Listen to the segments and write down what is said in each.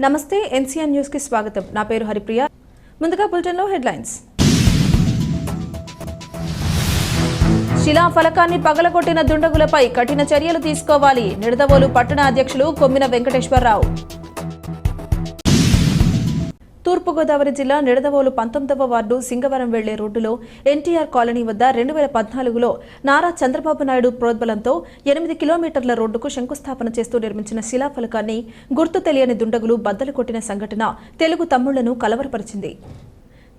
నమస్తే ఎన్సీఎన్ న్యూస్కి స్వాగతం. నా పేరు హరిప్రియ. ముందుగా బులెటిన్లో హెడ్లైన్స్. శిలా ఫలకాన్ని పగలగొట్టిన దుండగులపై కఠిన చర్యలు తీసుకోవాలి. నిడదవోలు పట్టణ అధ్యక్షులు కొమ్మిన వెంకటేశ్వరరావు. తూర్పుగోదావరి జిల్లా నిడదవోలు పంతొమ్మిదవ వార్డు సింగవరం వెళ్ళే రోడ్డులో ఎన్టీఆర్ కాలనీ వద్ద రెండు వేల పద్నాలుగులో నారా చంద్రబాబు నాయుడు ప్రోద్బలంతో ఎనిమిది కిలోమీటర్ల రోడ్డుకు శంకుస్థాపన చేస్తూ నిర్మించిన శిలాఫలకాన్ని గుర్తు తెలియని దుండగులు బద్దలు కొట్టిన సంఘటన తెలుగు తమ్ముళ్ళను కలవరపరిచింది.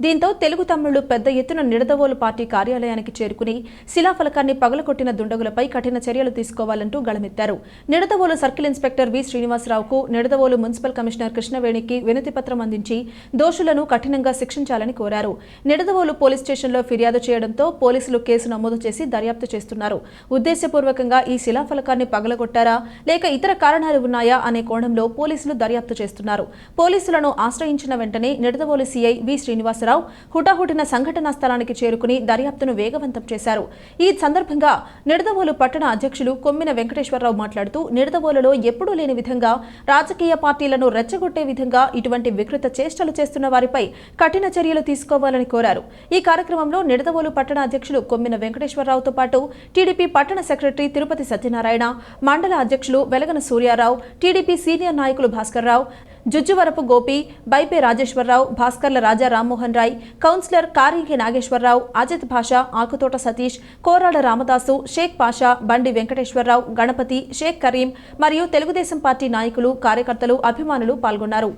దీంతో తెలుగు తమ్ముళ్ళు పెద్ద ఎత్తున నిడదవోలు పార్టీ కార్యాలయానికి చేరుకుని శిలాఫలకాన్ని పగలకొట్టిన దుండగులపై కఠిన చర్యలు తీసుకోవాలంటూ గళమెత్తారు. నిడదవోలు సర్కిల్ ఇన్స్పెక్టర్ వి శ్రీనివాసరావుకు నిడదవోలు మున్సిపల్ కమిషనర్ కృష్ణవేణికి వినతి పత్రం అందించి దోషులను కఠినంగా శిక్షించాలని కోరారు. నిడదవోలు పోలీస్ స్టేషన్లో ఫిర్యాదు చేయడంతో పోలీసులు కేసు నమోదు చేసి దర్యాప్తు చేస్తున్నారు. ఉద్దేశపూర్వకంగా ఈ శిలాఫలకాన్ని పగలగొట్టారా లేక ఇతర కారణాలు ఉన్నాయా అనే కోణంలో పోలీసులు దర్యాప్తు చేస్తున్నారు. పోలీసులను ఆశ్రయించిన వెంటనే నిడదవోలు సీఐ వి శ్రీనివాసరావు హుటాహుటిన సంఘటనా స్థలానికి చేరుకుని దర్యాప్తును వేగవంతం చేశారు. ఈ సందర్భంగా నిడదవోలు పట్టణ అధ్యక్షులు కొమ్మిన వెంకటేశ్వరరావు మాట్లాడుతూ నిడదవోలులో ఎప్పుడూ లేని విధంగా రాజకీయ పార్టీలను రెచ్చగొట్టే విధంగా ఇటువంటి వికృత చేష్టలు చేస్తున్న వారిపై కఠిన చర్యలు తీసుకోవాలని కోరారు. ఈ కార్యక్రమంలో నిడదవోలు పట్టణ అధ్యక్షులు కొమ్మిన వెంకటేశ్వరరావుతో పాటు టీడీపీ పట్టణ సెక్రటరీ తిరుపతి సత్యనారాయణ మండల అధ్యక్షులు వెలగన సూర్యారావు టీడీపీ సీనియర్ నాయకులు భాస్కర్రావు జుజ్జువరపు గోపి బైపే రాజేశ్వరరావు భాస్కర్ల రాజా రామ్మోహన్ రాయ్ కౌన్సిలర్ కారింగి నాగేశ్వరరావు అజిత్ భాషా ఆకుతోట సతీష్ కోరాడ రామదాసు షేక్ పాషా బండి వెంకటేశ్వరరావు గణపతి షేక్ కరీం మరియు తెలుగుదేశం పార్టీ నాయకులు కార్యకర్తలు అభిమానులు పాల్గొన్నారు.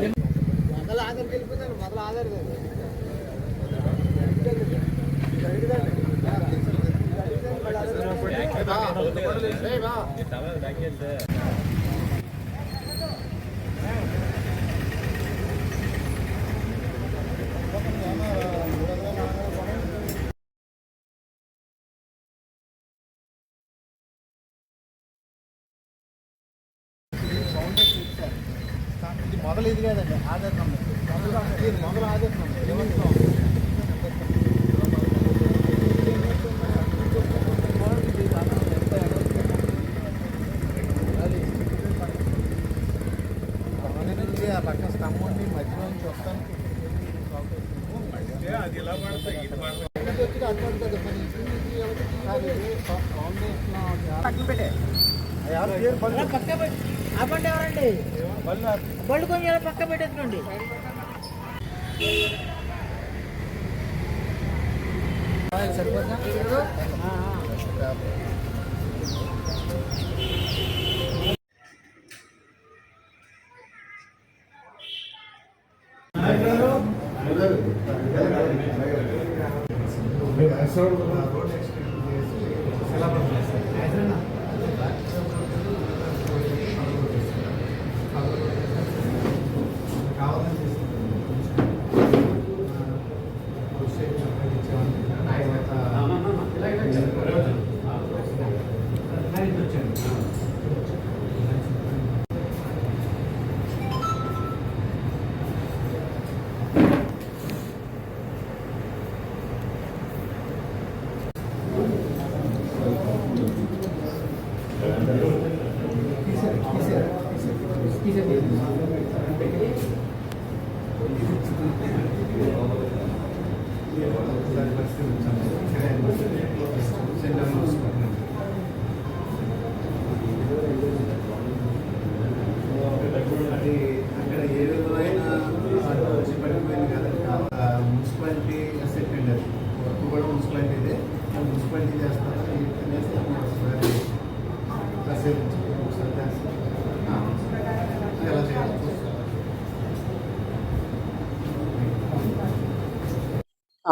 ఇది మొదలు ఇది కాదండి ఆధార్ నంబర్ ఇది మొదలు ఆధార్ నంబర్ పక్కన పెట్టే అవ్వండి ఎవరండి? బళ్ళు కొంచెం పక్క పెట్టేసుకోండి. అది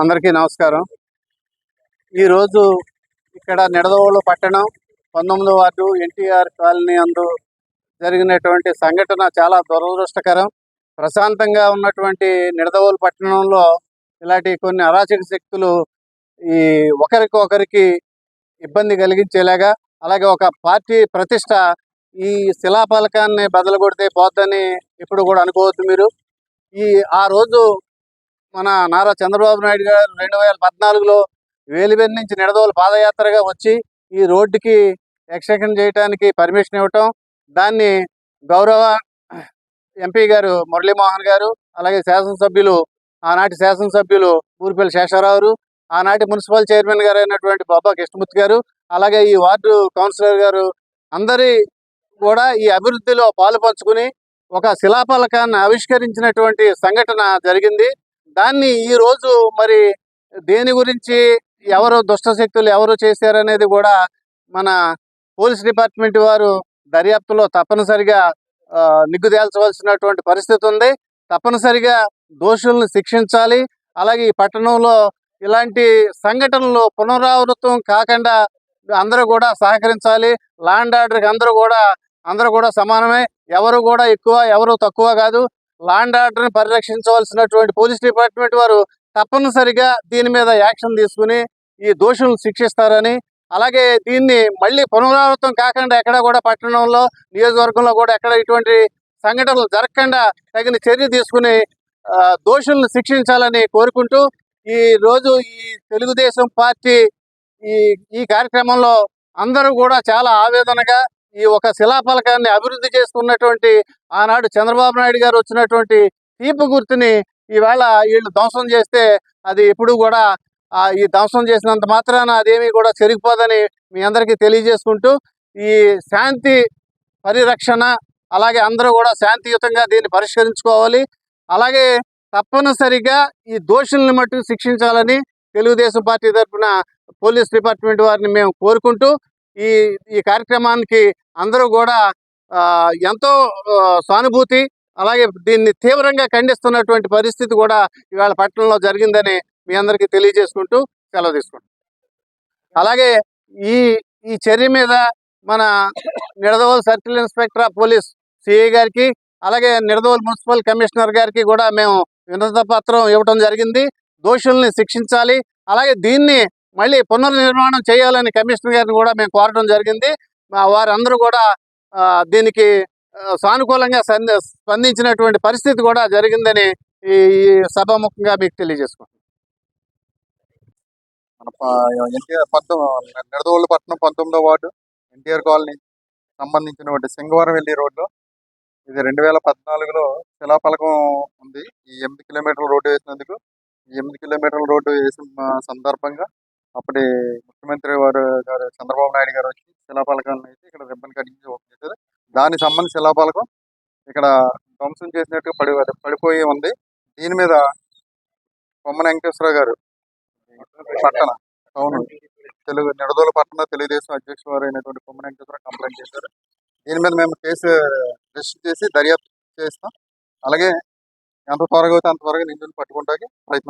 అందరికీ నమస్కారం. ఈరోజు ఇక్కడ నిడదవోలు పట్టణం పంతొమ్మిదో వార్డు ఎన్టీఆర్ కాలనీ అందు జరిగినటువంటి సంఘటన చాలా దురదృష్టకరం. ప్రశాంతంగా ఉన్నటువంటి నిడదవోలు పట్టణంలో ఇలాంటి కొన్ని అరాచక శక్తులు ఈ ఒకరికొకరికి ఇబ్బంది కలిగించేలాగా అలాగే ఒక పార్టీ ప్రతిష్ట ఈ శిలాఫలకాన్ని బదలగొడితే పోద్దని ఇప్పుడు కూడా అనుకోవద్దు మీరు. ఈ ఆ రోజు మన నారా చంద్రబాబు నాయుడు గారు రెండు వేల పద్నాలుగులో వేలివెన్ నుంచి నిడదోలు పాదయాత్రగా వచ్చి ఈ రోడ్డుకి ఎక్స్టెన్షన్ చేయడానికి పర్మిషన్ ఇవ్వటం దాన్ని గౌరవ ఎంపీ గారు మురళీమోహన్ గారు అలాగే శాసనసభ్యులు ఆనాటి శాసనసభ్యులు ఊరిపల్లి శేషారావు ఆనాటి మున్సిపల్ చైర్మన్ గారు అయినటువంటి బాబా కృష్ణమూర్తి గారు అలాగే ఈ వార్డు కౌన్సిలర్ గారు అందరి కూడా ఈ అభివృద్ధిలో పాలు పంచుకుని ఒక శిలాపలకాన్ని ఆవిష్కరించినటువంటి సంఘటన జరిగింది. దాన్ని ఈ రోజు మరి దేని గురించి ఎవరు దుష్ట శక్తులు ఎవరు చేశారనేది కూడా మన పోలీస్ డిపార్ట్మెంట్ వారు దర్యాప్తులో తప్పనిసరిగా ఆ, నిగ్గు తేల్చవలసినటువంటి పరిస్థితి ఉంది. తప్పనిసరిగా దోషులను శిక్షించాలి. అలాగే ఈ పట్టణంలో ఇలాంటి సంఘటనలు పునరావృతం కాకుండా అందరూ కూడా సహకరించాలి. లాండ్ ఆర్డర్కి అందరూ కూడా అందరూ కూడా సమానమే. ఎవరు కూడా ఎక్కువ ఎవరు తక్కువ కాదు. లాండ్ ఆర్డర్ని పరిరక్షించవలసినటువంటి పోలీస్ డిపార్ట్మెంట్ వారు తప్పనిసరిగా దీని మీద యాక్షన్ తీసుకుని ఈ దోషులను శిక్షిస్తారని అలాగే దీన్ని మళ్ళీ పునరావృతం కాకుండా ఎక్కడ కూడా పట్టణంలో నియోజకవర్గంలో కూడా ఎక్కడ ఇటువంటి సంఘటనలు జరగకుండా తగిన చర్య తీసుకుని దోషులను శిక్షించాలని కోరుకుంటూ ఈ రోజు ఈ తెలుగుదేశం పార్టీ ఈ ఈ కార్యక్రమంలో అందరూ కూడా చాలా ఆవేదనగా ఈ ఒక శిలాఫలకాన్ని అభివృద్ధి చేసుకున్నటువంటి ఆనాడు చంద్రబాబు నాయుడు గారు వచ్చినటువంటి తీపు గుర్తుని ఈవేళ వీళ్ళు ధ్వంసం చేస్తే అది ఎప్పుడు కూడా ఈ ధ్వంసం చేసినంత మాత్రాన అదేమీ కూడా చెరిగిపోదని మీ అందరికీ తెలియజేసుకుంటూ ఈ శాంతి పరిరక్షణ అలాగే అందరూ కూడా శాంతియుతంగా దీన్ని పరిష్కరించుకోవాలి. అలాగే తప్పనిసరిగా ఈ దోషుల్ని మట్టుకు శిక్షించాలని తెలుగుదేశం పార్టీ తరఫున పోలీస్ డిపార్ట్మెంట్ వారిని మేము కోరుకుంటూ ఈ ఈ కార్యక్రమానికి అందరూ కూడా ఎంతో సానుభూతి అలాగే దీన్ని తీవ్రంగా ఖండిస్తున్నటువంటి పరిస్థితి కూడా ఇవాళ పట్టణంలో జరిగిందని మీ అందరికీ తెలియజేసుకుంటూ సెలవు తీసుకుంటాం అలాగే ఈ ఈ చర్య మీద మన Nidadavolu circle inspector of police CI గారికి అలాగే నిడదవోలు మున్సిపల్ కమిషనర్ గారికి కూడా మేము వినత పత్రం ఇవ్వడం జరిగింది. దోషుల్ని శిక్షించాలి. అలాగే దీన్ని మళ్ళీ పునర్నిర్మాణం చేయాలని కమిషనర్ గారిని కూడా మేము కోరడం జరిగింది. వారందరూ కూడా దీనికి సానుకూలంగా స్పందించినటువంటి పరిస్థితి కూడా జరిగిందని ఈ సభాముఖంగా మీకు తెలియజేసుకుంటాం మన ఎన్టీఆర్ పంతొమ్మిది నిడదవోలు పట్టణం పంతొమ్మిదో వార్డు ఎన్టీఆర్ కాలనీ సంబంధించినటువంటి సింగవరం వెళ్ళి రోడ్డు. ఇది రెండు వేల పద్నాలుగులో శిలాఫలకం ఉంది. ఈ ఎనిమిది కిలోమీటర్ల రోడ్డు వేసినందుకు ఈ ఎనిమిది కిలోమీటర్ల రోడ్డు వేసిన సందర్భంగా అప్పటి ముఖ్యమంత్రి వారు గారు చంద్రబాబు నాయుడు గారు వచ్చి శిలాఫలకాన్ని అయితే ఇక్కడ రిబ్బన్ కటింగ్ ఓపెన్ చేశారు. దానికి సంబంధించి శిలాపాలకం ఇక్కడ ధ్వంసం చేసినట్టు పడి పడిపోయి ఉంది. దీని మీద కొమ్మన వెంకటేశ్వర గారు పట్టణ అవును తెలుగు నిడదోల పట్టణ తెలుగుదేశం అధ్యక్షుడు వారు అయినటువంటి కొమ్మన వెంకటేశ్వర కంప్లైంట్ చేశారు. దీని మీద మేము కేసు రిజిస్టర్ చేసి దర్యాప్తు చేస్తాం. అలాగే ఎంత త్వరగా అయితే అంత త్వరగా నిందులు పట్టుకుంటాకి ప్రయత్నం